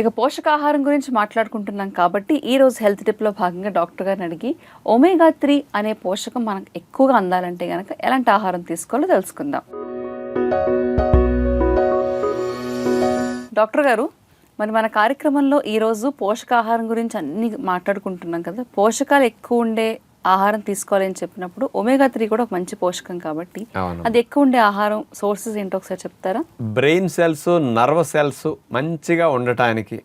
ఇక పోషకాహారం గురించి మాట్లాడుకుంటున్నాం కాబట్టి ఈ రోజు హెల్త్ టిప్లో భాగంగా డాక్టర్ గారిని అడిగి ఒమేగా త్రీ అనే పోషకం మనకు ఎక్కువగా అందాలంటే కనుక ఎలాంటి ఆహారం తీసుకోవాలో తెలుసుకుందాం. డాక్టర్ గారు మరి మన కార్యక్రమంలో ఈరోజు పోషకాహారం గురించి అన్ని మాట్లాడుకుంటున్నాం కదా. పోషకాలు ఎక్కువ ఉండే ఆహారం తీసుకోవాలని చెప్పినప్పుడు ఒమేగా త్రీ కూడా ఒక మంచి పోషకం కాబట్టి అది ఎక్కువ ఉండే ఆహారం సోర్సెస్ ఏంటో ఒకసారి చెప్తారా? బ్రెయిన్ సెల్స్ నర్వ్ సెల్స్ మంచిగా ఉండటానికి.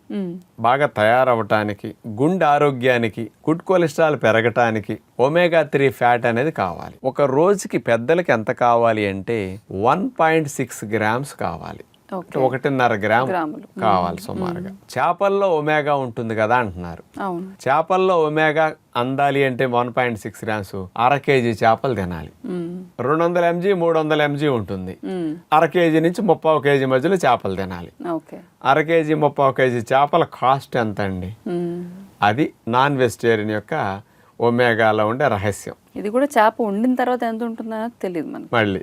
బాగా తయారవటానికి గుండె ఆరోగ్యానికి గుడ్ కొలెస్ట్రాల్ పెరగటానికి ఒమేగా త్రీ ఫ్యాట్ అనేది కావాలి. ఒక రోజుకి పెద్దలకి ఎంత కావాలి అంటే వన్ పాయింట్ సిక్స్ గ్రామ్స్ కావాలి. ఒకటిన్నర గ్రామ్ గ్రాములు. కావాలి సుమారుగా. చేపల్లో ఒమేగా ఉంటుంది కదా అంటున్నారు. చేపల్లో ఒమేగా అందాలి అంటే వన్ పాయింట్ సిక్స్ గ్రామ్స్ అర కేజీ చేపలు తినాలి. రెండు వందల ఎంజీ మూడు వందల ఎంజీ ఉంటుంది. అర కేజీ నుంచి ముప్పావు కేజీ మధ్యలో చేపలు తినాలి. అర కేజీ ముప్పావు కేజీ చేపల కాస్ట్ ఎంత అండి. అది నాన్ వెజిటేరియన్ యొక్క ఒమేగాలో ఉండే రహస్యం. ఇది కూడా చేప వండిన తర్వాత ఎంత ఉంటుందో తెలియదు మనకు మళ్ళీ.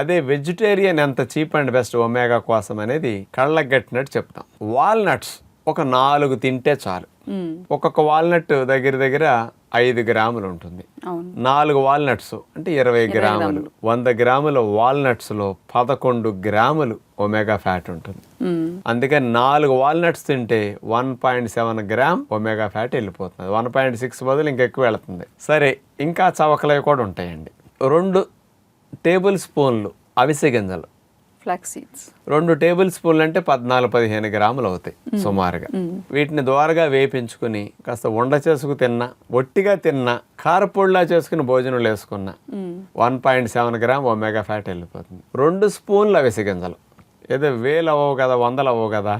అదే వెజిటేరియన్ ఎంత చీప్ అండ్ బెస్ట్ ఒమేగా కోసం అనేది కళ్ళకు గట్టినట్టు చెప్తాం వాల్నట్స్ ఒక నాలుగు తింటే చాలు. ఒక్కొక్క వాల్నట్ దగ్గర దగ్గర ఐదు గ్రాములు ఉంటుంది. నాలుగు వాల్నట్స్ అంటే ఇరవై గ్రాములు. వంద గ్రాముల వాల్నట్స్లో పదకొండు గ్రాములు ఒమేగా ఫ్యాట్ ఉంటుంది. మ్మ్. అందుకని నాలుగు వాల్నట్స్ తింటే one point seven gram omega fat వెళ్ళిపోతుంది. వన్ పాయింట్ సిక్స్ బదులు ఇంకెక్కువ వెళుతుంది. సరే ఇంకా చవకలవి కూడా ఉంటాయండి. రెండు టేబుల్ స్పూన్లు అవిసె గింజలు. ఫ్లాక్ సీడ్స్ రెండు టేబుల్ స్పూన్లు అంటే పద్నాలుగు పదిహేను గ్రాములు అవుతాయి సుమారుగా. వీటిని ద్వారగా వేపించుకుని కాస్త ఉండ చేసుకు తిన్నా ఒట్టిగా తిన్నా కారపొడిలా చేసుకుని భోజనం వేసుకున్నా one point seven gram omega fat వెళ్ళిపోతుంది. రెండు స్పూన్లు అవిసె గింజలు. ఏదో వేలు అవ్వవు కదా వందలు అవ్వవు కదా.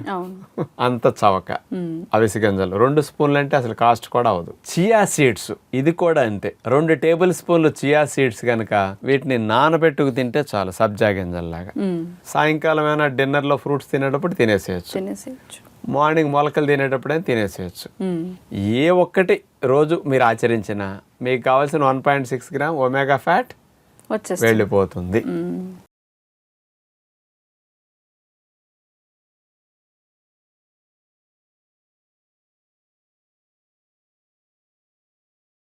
అంత చవక. అవిసె గింజలు రెండు స్పూన్లు అంటే అసలు కాస్ట్ కూడా అవ్వదు. Chia seeds. ఇది కూడా అంతే. రెండు టేబుల్ స్పూన్లు చియా సీడ్స్ కనుక వీటిని నానబెట్టుకు తింటే చాలు సబ్జా గింజల్లాగా. సాయంకాలం ఏమైనా డిన్నర్లో ఫ్రూట్స్ తినేటప్పుడు తినేసేయచ్చు. మార్నింగ్ మొలకలు తినేటప్పుడే తినేసేయచ్చు. ఏ ఒక్కటి రోజు మీరు ఆచరించినా మీకు కావాల్సిన one point six gram omega fat వెళ్ళిపోతుంది.